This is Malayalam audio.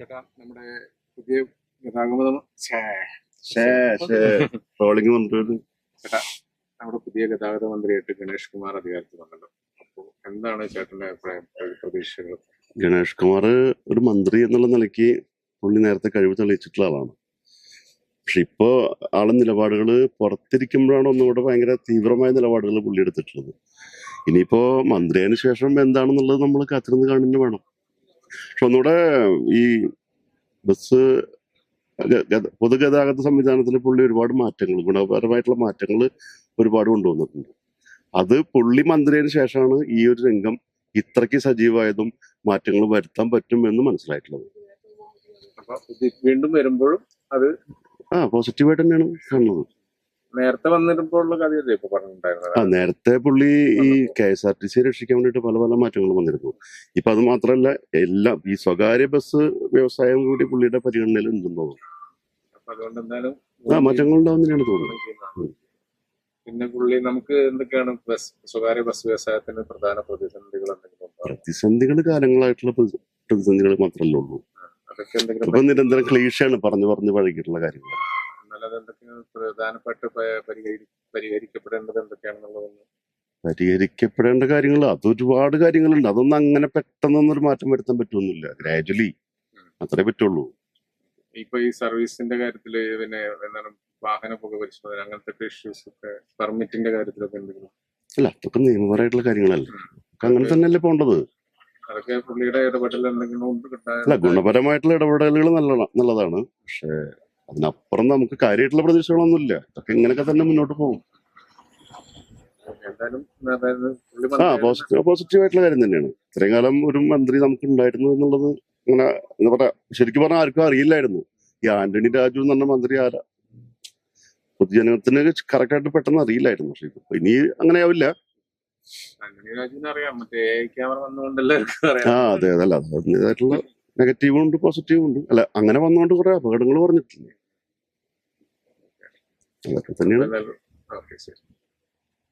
ചേട്ടാ നമ്മുടെ പുതിയ ഗതാഗത ചേട്ടാ നമ്മുടെ പുതിയ ഗതാഗത മന്ത്രിയായിട്ട് ഗണേഷ് കുമാർ അധികാരത്തിൽ വന്നല്ലോ അപ്പോ എന്താണ് ചേട്ടന്റെ അഭിപ്രായം? പ്ര- പ്രതീക്ഷകൾ? ഗണേഷ് കുമാർ ഒരു മന്ത്രി എന്നുള്ള നിലയ്ക്ക് പുള്ളി നേരത്തെ കഴിവ് തെളിയിച്ചിട്ടുള്ള ആളാണ്. പക്ഷെ ഇപ്പോ ആളെ നിലപാടുകൾ പുറത്തിരിക്കുമ്പോഴാണ് ഒന്നുകൂടെ ഭയങ്കര തീവ്രമായ നിലപാടുകൾ പുള്ളി എടുത്തിട്ടുള്ളത്. ഇനിയിപ്പോ മന്ത്രിയതിനു ശേഷം എന്താണെന്നുള്ളത് നമ്മൾ കാത്തിരുന്ന് കാണുന്നു വേണം. പക്ഷെ ഒന്നുകൂടെ ഈ ബസ് പൊതുഗതാഗത സംവിധാനത്തിൽ പുള്ളി ഒരുപാട് മാറ്റങ്ങൾ ഗുണപരമായിട്ടുള്ള മാറ്റങ്ങൾ ഒരുപാട് കൊണ്ടുവന്നിട്ടുണ്ട്. അത് പുള്ളി മന്ത്രിയതിനു ശേഷമാണ് ഈ ഒരു രംഗം ഇത്രയ്ക്ക് സജീവമായതും മാറ്റങ്ങൾ വരുത്താൻ പറ്റും എന്ന് മനസ്സിലായിട്ടുള്ളത് വീണ്ടും വരുമ്പോഴും അത് ആ പോസിറ്റീവായിട്ട് തന്നെയാണ് കാണുന്നത്. നേരത്തെ വന്നിരുമ്പോഴുള്ള കഥയല്ലേ ഇപ്പൊ പറഞ്ഞിട്ടുണ്ടായിരുന്നത്? ആ നേരത്തെ പുള്ളി ഈ K S R T C രക്ഷിക്കാൻ വേണ്ടിയിട്ട് പല പല മാറ്റങ്ങൾ വന്നിരുന്നു. ഇപ്പൊ അത് മാത്രമല്ല എല്ലാം ഈ സ്വകാര്യ ബസ് വ്യവസായം കൂടി പുള്ളിയുടെ പരിഗണനയിൽ ഉണ്ടെന്ന് തോന്നുന്നു. അപ്പൊ അതുകൊണ്ട് എന്തായാലും ആ മാറ്റങ്ങൾ ഉണ്ടാവുന്നതിനാണ് തോന്നുന്നത്. പിന്നെ പുള്ളി നമുക്ക് എന്തൊക്കെയാണ് ബസ് സ്വകാര്യ ബസ് വ്യവസായത്തിന് പ്രധാന പ്രതിസന്ധികൾ എന്തെങ്കിലും പ്രതിസന്ധികൾ കാലങ്ങളായിട്ടുള്ള പ്രതി- പ്രതിസന്ധികൾ മാത്രമല്ലേ ഉള്ളൂ. അതൊക്കെ എന്തെങ്കിലും ഇപ്പൊ നിരന്തരം ക്ലീഷയാണ് പറഞ്ഞു പറഞ്ഞു പഴകിയിട്ടുള്ള കാര്യങ്ങൾ എന്തൊക്കെയാണ് പ്രധാനപ്പെട്ട പരിഹരി പരിഹരിക്കപ്പെടേണ്ടത് എന്തൊക്കെയാണെന്നുള്ളതൊന്ന് പരിഹരിക്കപ്പെടേണ്ട കാര്യങ്ങൾ അതൊരുപാട് കാര്യങ്ങളുണ്ട്. അതൊന്നും അങ്ങനെ പെട്ടെന്നൊന്നും ഒരു മാറ്റം വരുത്താൻ പറ്റുമെന്നില്ല ഗ്രാജുവലി അത്രേ പറ്റുള്ളൂ. ഇപ്പൊ ഈ സർവീസിന്റെ കാര്യത്തിൽ പിന്നെ എന്താണ് വാഹന പുക പരിശോധന അങ്ങനത്തെ ഇഷ്യൂസ് ഒക്കെ പെർമിറ്റിന്റെ കാര്യത്തിലൊക്കെ എന്തെങ്കിലും? അല്ല അതൊക്കെ നിയമപരമായിട്ടുള്ള കാര്യങ്ങളല്ലേ. അങ്ങനെ തന്നെയല്ലേ പോണ്ടത്? അതൊക്കെ പുള്ളിയുടെ ഇടപെടൽ എന്തെങ്കിലും അല്ല ഗുണപരമായിട്ടുള്ള ഇടപെടലുകൾ നല്ല നല്ലതാണ്. പക്ഷെ അതിനപ്പുറം നമുക്ക് കാര്യമായിട്ടുള്ള പ്രതീക്ഷകളൊന്നുമില്ല. ഇതൊക്കെ ഇങ്ങനെയൊക്കെ തന്നെ മുന്നോട്ട് പോകും. ആ പോസിറ്റീവ് പോസിറ്റീവ് ആയിട്ടുള്ള കാര്യം തന്നെയാണ്. ഇത്രയും കാലം ഒരു മന്ത്രി നമുക്ക് ഉണ്ടായിരുന്നു എന്നുള്ളത് അങ്ങനെ എന്താ പറയാ ശരിക്കും പറഞ്ഞാൽ ആർക്കും അറിയില്ലായിരുന്നു. ഈ ആന്റണി രാജു എന്ന് പറഞ്ഞ മന്ത്രി ആരാ? പൊതുജനത്തിന് കറക്റ്റ് ആയിട്ട് പെട്ടെന്ന് അറിയില്ലായിരുന്നു. പക്ഷെ ഇപ്പൊ ഇനി അങ്ങനെ ആവില്ല. ആ അതെ അതല്ല. അതിന്റെതായിട്ടുള്ള നെഗറ്റീവും ഉണ്ട് പോസിറ്റീവും ഉണ്ട്. അല്ല അങ്ങനെ വന്നുകൊണ്ട് കുറെ അപകടങ്ങൾ പറഞ്ഞിട്ടില്ലേ? അതൊക്കെ തന്നെയാണ് എന്തായാലും ഓക്കെ ശരി